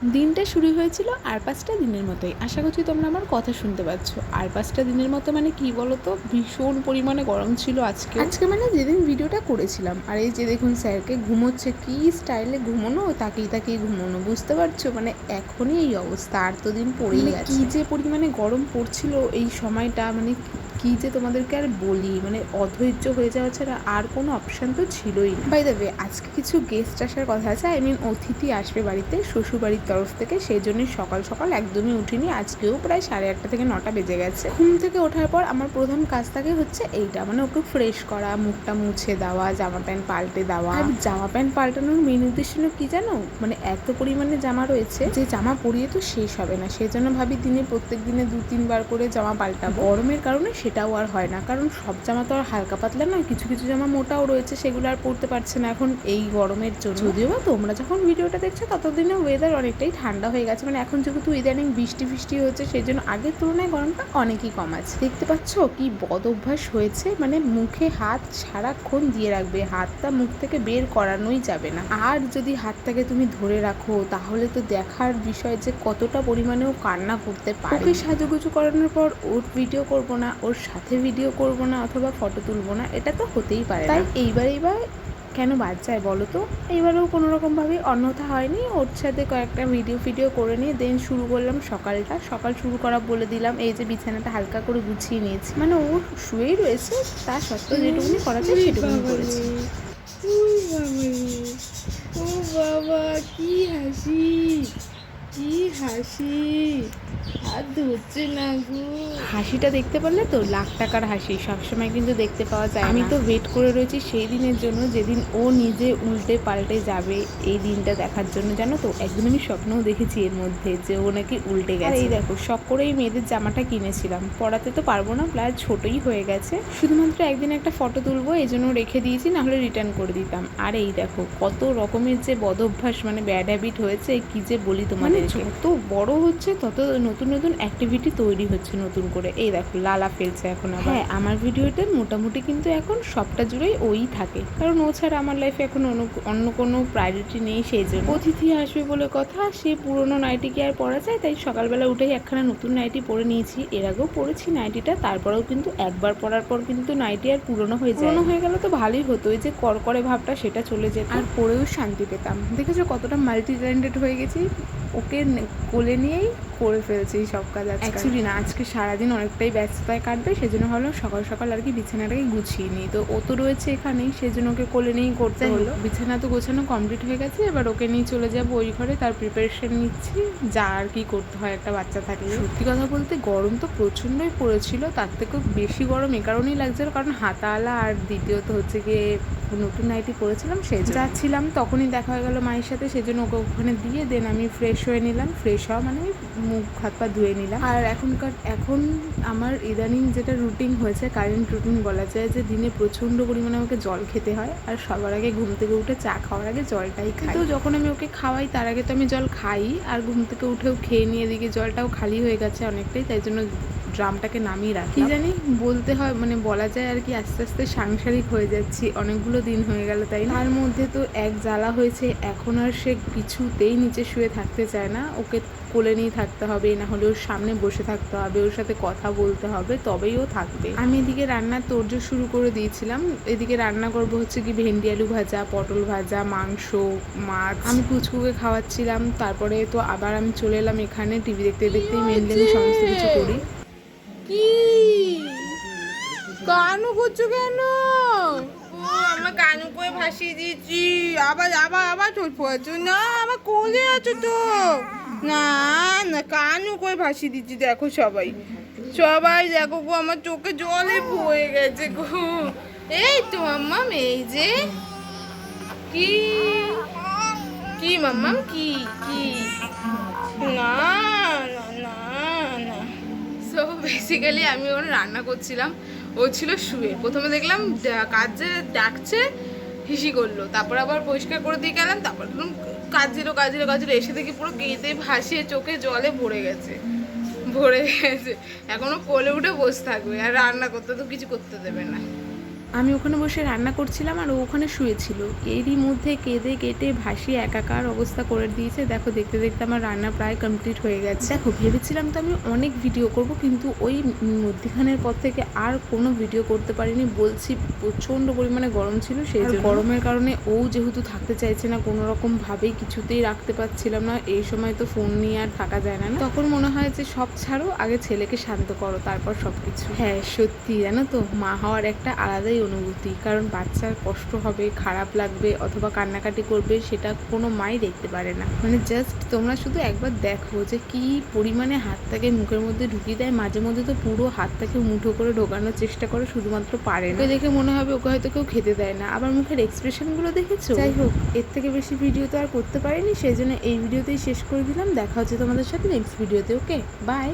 দিনটা শুরু হয়েছিল আর পাঁচটা দিনের মতোই। আশা করছি তোমরা আমার কথা শুনতে পাচ্ছ। আর পাঁচটা দিনের মতো মানে কি বলো তো ভীষণ পরিমাণে গরম ছিল আজকে। আজকে মানে যেদিন ভিডিওটা করেছিলাম আর এই যে দেখুন স্যারকে ঘুমোচ্ছে কি স্টাইলে ঘুমোনো? তাকেই তাকেই ঘুমোনো বুঝতে পারছ? মানে এখনই এই অবস্থা আর তো দিন পড়েই মানে গেছে। কি যে পরিমাণে গরম পড়ছিল এই সময়টা মানে কি যে তোমাদেরকে আর বলি? মানে অধৈর্য হয়ে যাওয়া ছাড়া আর কোনো অপশান তো ছিলই না। বাই দেবে আজকে কিছু গেস্ট আসার কথা আছে। আই মিন অতিথি আসবে বাড়িতে শ্বশুর বাড়ির তরফ থেকে। সেই জন্যই সকাল সকাল একদমই উঠিনি। আজকেও প্রায় সাড়ে আটটা থেকে নটা বেজে গেছে। ঘুম থেকে ওঠার পর আমার প্রধান কাজ থাকে হচ্ছে এইটা। মানে ওকে ফ্রেশ করা, মুখটা মুছে দেওয়া, জামা প্যান্ট পাল্টে দেওয়া। আর জামা প্যান্ট পাল্টানোর মেন উদ্দেশ্য কি জানো? মানে এত পরিমাণে জামা রয়েছে যে জামা পরিয়ে তো শেষ হবে না। সেই জন্য ভাবি দিনে প্রত্যেক দিনে দু তিনবার করে জামা পাল্টাবো। গরমের কারণে সেটাও আর হয় না। কারণ সব জামা তো আর হালকা পাতলা নয় কিছু কিছু জামা মোটাও রয়েছে সেগুলো আর পরতে পারছে না এখন এই গরমের জন্য। যদিও বা তোমরা যখন ভিডিওটা দেখছ ততদিনে ওয়েদার অনেকটাই ঠান্ডা হয়ে গেছে। মানে এখন যেহেতু ইদানিং বৃষ্টি ফিষ্টি হচ্ছে সেই জন্য আগের তুলনায় গরমটা অনেকই কম আছে। দেখতে পাচ্ছ কি বদ অভ্যাস হয়েছে? মানে মুখে হাত সারাক্ষণ দিয়ে রাখবে হাতটা মুখ থেকে বের করানোই যাবে না। আর যদি হাতটাকে তুমি ধরে রাখো তাহলে তো দেখার বিষয় যে কতটা পরিমাণে ও কান্না করতে পারে। ওকে সাজুগুজু করানোর পর ওর ভিডিও করব না ওর সাথে ভিডিও করব না অথবা ফটো তুলবো না এটা তো হতেই পারে তাই এইবার এইবার কেন বাদ যায় বলো তো? এইবারেও কোনো রকমভাবে অন্যথা হয়নি ওর সাথে কয়েকটা ভিডিও ফিডিও করে নিয়ে দেন শুরু করলাম সকালটা। সকাল শুরু করা বলে দিলাম এই যে বিছানাটা হালকা করে গুছিয়ে নিয়েছি। মানে ও শুয়েই রয়েছে তা সত্ত্বেও যেটুকুনি করা যায় সেটুকুনি করেছি। ও বাবা কি হাসি কি হাসি। ধরছে না হাসিটা দেখতে পারলে তো লাখ টাকার হাসি সবসময় কিন্তু দেখতে পাওয়া যায় আমি তো ওয়েট করে রয়েছি সেই দিনের জন্য যেদিন ও নিজে উল্টে পাল্টে যাবে এই দিনটা দেখার জন্য। জানো তো একদিন আমি স্বপ্নও দেখেছি এর মধ্যে যে ও নাকি উল্টে গেছে এই দেখো শখ করে এই মেয়েদের জামাটা কিনেছিলাম। পরাতে তো পারব না প্রায় ছোটই হয়ে গেছে। শুধুমাত্র একদিন একটা ফটো তুলবো এই জন্য রেখে দিয়েছি না হলে রিটার্ন করে দিতাম। আর এই দেখো কত রকমের যে বদ অভ্যাস মানে ব্যাড হ্যাবিট হয়েছে কি যে বলি তোমাদের যত বড় হচ্ছে তত নতুন নতুন অ্যাক্টিভিটি তৈরি হচ্ছে নতুন করে। এই দেখো লালা ফেলছে এখন আবার। হ্যাঁ আমার ভিডিওতে মোটামুটি কিন্তু এখন সবটা জুড়েই ওই থাকে। কারণ ও ছাড়া আমার লাইফে এখন অন্য অন্য কোনো প্রায়োরিটি নেই সেই জন্য। অতিথি আসবে বলে কথা সে পুরনো নাইটি কি আর পরা যায় তাই সকালবেলা উঠেই একখানা নতুন নাইটি পরে নিয়েছি। এর আগেও পরেছি নাইটিটা তারপরেও কিন্তু একবার পরার পর কিন্তু নাইটি আর পুরনো হয়ে যায়। পুরনো হয়ে গেলে তো ভালোই হতো ওই যে করকরে ভাবটা সেটা চলে যেত। আর পরেও শান্তি পেতাম। দেখেছ কতটা মাল্টি ট্যালেন্টেড হয়ে গেছি? ওকে কোলে নিয়েই করে ফেলছি এই সব কাজ অ্যাকচুয়ালি না আজকে সারাদিন অনেকটাই ব্যস্ততায় কাটবে সেজন্য হলো সকাল সকাল আর কি বিছানাটাকে গুছিয়ে নিই। তো ও তো রয়েছে এখানেই সেজন্য ওকে কোলে নিয়েই করতে হলো। বিছানা তো গোছানো কমপ্লিট হয়ে গেছে এবার ওকে নিয়ে চলে যাব ওই ঘরে তার প্রিপারেশন নিচ্ছি যা আর কি করতে হয় একটা বাচ্চা থাকলে। সত্যি কথা বলতে গরম তো প্রচণ্ডই পড়েছিল তার থেকেও বেশি গরম এ কারণেই লাগছিল কারণ হাতাওয়ালা আর দ্বিতীয়ত হচ্ছে গিয়ে নতুন নাইটি পরেছিলাম সেই জন্য। যাচ্ছিলাম তখনই দেখা হয়ে গেল মায়ের সাথে সেজন্য ওকে ওখানে দিয়ে দেন আমি ফ্রেশ হয়ে নিলাম ফ্রেশ হওয়া মানে মুখ হাত পা ধুয়ে নিলাম। আর এখনকার এখন আমার ইদানিং যেটা রুটিন হয়েছে কারেন্ট রুটিন বলা যায় যে দিনে প্রচণ্ড পরিমাণে আমাকে জল খেতে হয় আর সবার আগে ঘুম থেকে উঠে চা খাওয়ার আগে জলটাই খাই। তো যখন আমি ওকে খাওয়াই তার আগে তো আমি জল খাই আর ঘুম থেকে উঠেও খেয়ে নিয়ে এদিকে জলটাও খালি হয়ে গেছে অনেকটাই তাই জন্য ড্রামটাকে নামিয়ে রাখি কি জানি বলতে হয় মানে বলা যায় আর কি আস্তে আস্তে সাংসারিক হয়ে যাচ্ছি। অনেকগুলো দিন হয়ে গেল তাই তার মধ্যে তো এক জ্বালা হয়েছে এখন আর সে কিছুতেই নিচে শুয়ে থাকতে চায় না। ওকে কোলে নিয়ে থাকতে হবে না হলে ওর সামনে বসে থাকতে হবে ওর সাথে কথা বলতে হবে তবেই ও থাকবে। আমি এদিকে রান্নার তোড়জো শুরু করে দিয়েছিলাম। এদিকে রান্না করব হচ্ছে কি ভেন্ডি আলু ভাজা পটল ভাজা মাংস মাছ। আমি পুচকুকে খাওয়াচ্ছিলাম তারপরে তো আবার আমি চলে এলাম এখানে। টিভি দেখতে দেখতেই মেনলি আমি সমস্ত কিছু করি। কি? কানু করছ কেন? আমার কানু করে ভাসিয়ে দিয়েছি। আবার আবার আবার চোট পড়েছো না, আমার কোলে আছো তো। না না, কানু করে ভাসিয়ে দিচ্ছি দেখো সবাই। সবাই দেখো গো, আমার চোখে জলে পড়ে গেছে গো। এই তো মাম্মাম এই যে। কি? কি, মাম্মাম? কি কি? না। বেসিক্যালি আমি ওখানে রান্না করছিলাম। ও ছিল শুয়ে। প্রথমে দেখলাম কাজে ডাকছে, হিসি করল। তারপর আবার পরিষ্কার করে দিয়ে গেলাম। তারপর ধরুন কাজ কাজের কাজের ছিল এসে দেখি পুরো গেঁতে ভাসিয়ে চোখে জলে ভরে গেছে। ভরে গেছে। এখনও কোলে উঠে বসে থাকবে। আর রান্না করতে তো কিছু করতে দেবে না। আমি ওখানে বসে রান্না করছিলাম আর ও ওখানে শুয়েছিল। এরই মধ্যে কেঁদে কেটে ভাসিয়ে একাকার অবস্থা করে দিয়েছে। দেখো দেখতে দেখতে আমার রান্না প্রায় কমপ্লিট হয়ে গেছে। দেখো ভেবেছিলাম তো আমি অনেক ভিডিও করব কিন্তু ওই মধ্যখানের পর থেকে আর কোনো ভিডিও করতে পারিনি। বলছি প্রচণ্ড পরিমাণে গরম ছিল সেই। গরমের কারণে ও যেহেতু থাকতে চাইছে না কোনো রকম ভাবেই কিছুতেই রাখতে পারছিলাম না। এই সময় তো ফোন নিয়ে আর থাকা যায় না না? তখন মনে হয় যে সব ছাড়ো আগে ছেলেকে শান্ত করো তারপর সব কিছু হ্যাঁ সত্যি জানো তো? মা হওয়ার একটা আলাদাই অনুভূতি। কারণ বাচ্চার কষ্ট হবে, খারাপ লাগবে অথবা কান্নাকাটি করবে সেটা কোনো মাই দেখতে পারে না। মানে জাস্ট তোমরা শুধু একবার দেখো যে কি পরিমাণে হাতটাকে মুখের মধ্যে ঢুকিয়ে দেয়, মাঝে মধ্যে তো পুরো হাতটাকে মুঠো করে ঢোকানোর চেষ্টা করে শুধুমাত্র পারে না। দেখে মনে হবে ওকে হয়তো কেউ খেতে দেয় না। আবার মুখের এক্সপ্রেশনগুলো দেখেছ? যাই হোক, এর থেকে বেশি ভিডিও তো আর করতে পারিনি, সেই জন্য এই ভিডিওতেই শেষ করে দিলাম। দেখা হচ্ছে তোমাদের সাথে নেক্সট ভিডিওতে ওকে বাই